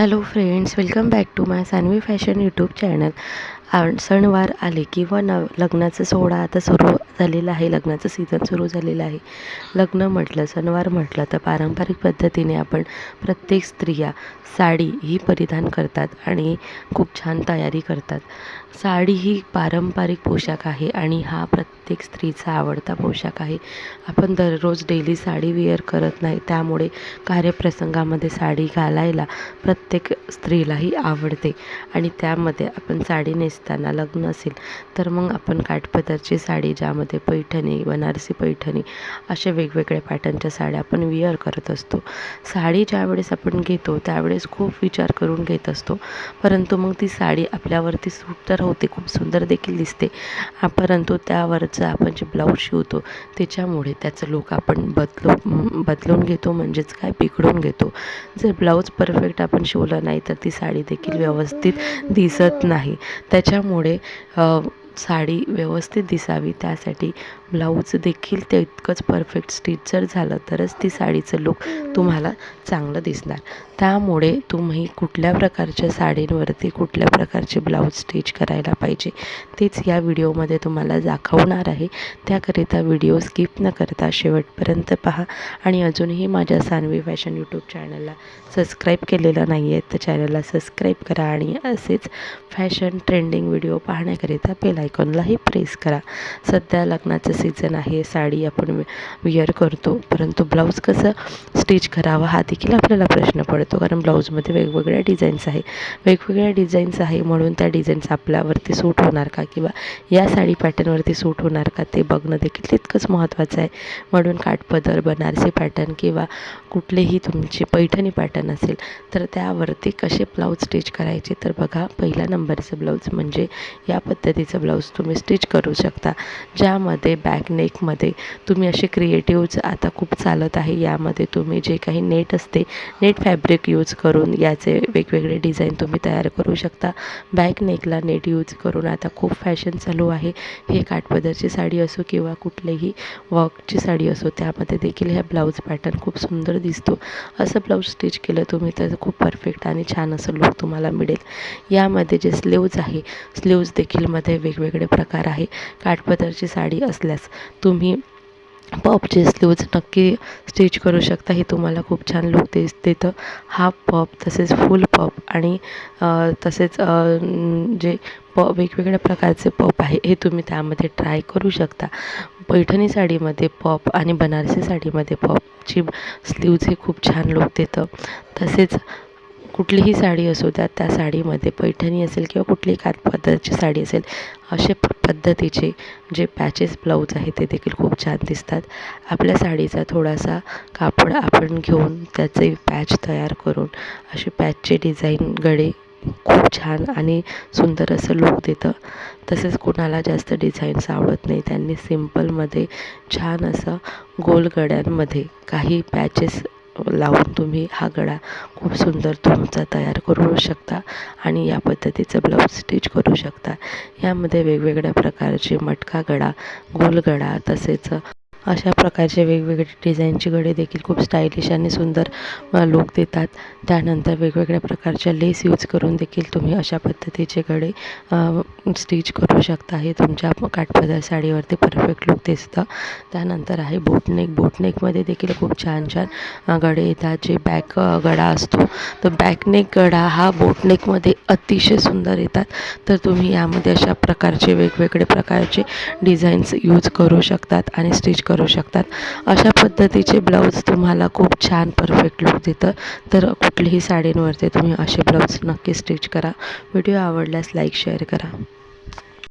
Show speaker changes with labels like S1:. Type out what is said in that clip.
S1: hello friends welcome back to my Sunny fashion youtube channel. सणवार आले किंवा नव लग्नाचा सोहळा आता सुरू झालेला आहे लग्नाचं सीझन सुरू झालेलं आहे. लग्न म्हटलं सणवार म्हटलं तर पारंपरिक पद्धतीने आपण प्रत्येक स्त्रिया साडी ही परिधान करतात आणि खूप छान तयारी करतात. साडी ही पारंपरिक पोशाख आहे आणि हा प्रत्येक स्त्रीचा आवडता पोशाख आहे. आपण दररोज डेली साडी वेअर करत नाही त्यामुळे कार्यप्रसंगामध्ये साडी घालायला प्रत्येक स्त्रीलाही आवडते आणि त्यामध्ये आपण साडी नेसताना लग्न असेल तर मग आपण काठपदरची साडी ज्यामध्ये पैठणी बनारसी पैठणी अशा वेगवेगळ्या पॅटर्नच्या साड्या आपण विअर करत असतो. साडी ज्यावेळेस आपण घेतो त्यावेळेस खूप विचार करून घेत असतो. परंतु मग ती साडी आपल्यावरती सूट तर होते खूप सुंदर देखील दिसते. परंतु त्यावरचं आपण जे ब्लाऊज शिवतो त्याच्यामुळे त्याचं लुक आपण बदलू बदलून घेतो म्हणजेच काय? बिघडून घेतो. जर ब्लाऊज परफेक्ट आपण शिवलं नाही तर ती साडी देखील व्यवस्थित दिसत नाही. त्याच्यामुळे साडी व्यवस्थित दिसावी त्यासाठी ब्लाऊज देखील ते इतकंच परफेक्ट स्टिच जर झालं तरच ती साडीचं लुक तुम्हाला चांगलं दिसणार. त्यामुळे तुम्ही कुठल्या प्रकारच्या साडींवरती कुठल्या प्रकारचे ब्लाऊज स्टिच करायला पाहिजे तेच या व्हिडिओमध्ये तुम्हाला दाखवणार आहे. त्याकरिता व्हिडिओ स्किप न करता शेवटपर्यंत पहा. आणि अजूनही माझ्या सानवी फॅशन यूट्यूब चॅनलला सबस्क्राईब केलेलं नाही आहे तर चॅनलला सबस्क्राईब करा आणि असेच फॅशन ट्रेंडिंग व्हिडिओ पाहण्याकरिता बेल आयकॉनलाही प्रेस करा. सध्या लग्नाचं सीझन आहे साडी आपण विअर करतो. परंतु ब्लाऊज कसं स्टिच करावं हा देखील आपल्याला प्रश्न पडतो. कारण ब्लाऊजमध्ये वेगवेगळ्या डिझाईन्स आहे. वेगवेगळ्या डिझाईन्स आहे म्हणून त्या डिझाईन्स आपल्यावरती सूट होणार का? किंवा या साडी पॅटर्नवरती सूट होणार का? ते बघणं देखील तितकंच महत्त्वाचं आहे. म्हणून काठपदर बनारसी पॅटर्न किंवा कुठलेही तुमचे पैठणी पॅटर्न असेल तर त्यावरती कसे ब्लाऊज स्टिच करायचे? तर बघा पहिल्या नंबरचं ब्लाऊज म्हणजे या पद्धतीचं ब्लाऊज तुम्ही स्टिच करू शकता. ज्यामध्ये बॅक नेकमध्ये तुम्ही असे क्रिएटिव्ज आता खूप चालत आहे. यामध्ये तुम्ही जे काही नेट असते नेट फॅब्रिक यूज करून याचे वेगवेगळे डिझाईन तुम्ही तयार करू शकता. बॅक नेकला नेट यूज करून आता खूप फॅशन चालू आहे. हे काठपदरची साडी असो किंवा कुठलीही वर्कची साडी असो त्यामध्ये देखील ह्या ब्लाऊज पॅटर्न खूप सुंदर दिसतो. असं ब्लाऊज स्टिच केलं तुम्ही तर खूप परफेक्ट आणि छान असं लुक तुम्हाला मिळेल. यामध्ये जे स्लीव्ज आहे स्लीव्ज देखील मध्ये वेगवेगळे प्रकार आहे. काठपदरची साडी असल्यास तुम्ही पॉपचे स्लीव्ज नक्की स्टिच करू शकता हे तुम्हाला खूप छान लुक दिस देतं हाफ पॉप तसेच फुल पॉप आणि तसेच जे प वेगवेगळ्या प्रकारचे पॉप आहे हे तुम्ही त्यामध्ये ट्राय करू शकता. पैठणी साडीमध्ये पॉप आणि बनारसी साडीमध्ये पॉपची स्लीव्ज हे खूप छान लुक देतं. तसेच कुठलीही साडी असू द्या त्या साडीमध्ये पैठणी असेल किंवा कुठलीही काठपदरची साडी असेल असे प पद्धतीचे जे पॅचेस ब्लाऊज आहे ते देखील खूप छान दिसतात. आपल्या साडीचा थोडासा कापड आपण घेऊन त्याचे पॅच तयार करून असे पॅचचे डिझाईन गळे खूप छान आणि सुंदर असं लुक देतं. तसेच कुणाला जास्त डिझाईन्स आवडत नाही त्यांनी सिम्पलमध्ये छान असं गोल गड्यांमध्ये काही पॅचेस लावून तुम्ही हा गळा खूप सुंदर तुमचा तयार करू शकता आणि या पद्धतीचं ब्लाऊज स्टिच करू शकता. यामध्ये वेगवेगळ्या प्रकारचे मटका गळा गोल गळा तसेच अशा प्रकारचे वेगवेगळे डिझाईनचे गळे देखील खूप स्टायलिश आणि सुंदर लुक देतात. त्यानंतर वेगवेगळ्या प्रकारच्या लेस यूज करून देखील तुम्ही अशा पद्धतीचे गळे स्टिच करू शकता हे तुमच्या काठपदर साडीवरती परफेक्ट लुक दिसतं. त्यानंतर आहे बोटनेक बोटनेकमध्ये देखील खूप छान छान गळे येतात. जे बॅक गळा असतो तर बॅकनेक गळा हा बोटनेकमध्ये अतिशय सुंदर येतात. तर तुम्ही यामध्ये अशा प्रकारचे वेगवेगळे प्रकारचे डिझाईन्स यूज करू शकतात आणि स्टिच करू शकतात. अशा पद्धतीचे ब्लाऊज तुम्हाला खूप छान परफेक्ट लुक देतं. तर कुठलीही साडींवरती तुम्ही असे ब्लाऊज नक्की स्टिच करा. व्हिडिओ आवडल्यास लाईक शेअर करा.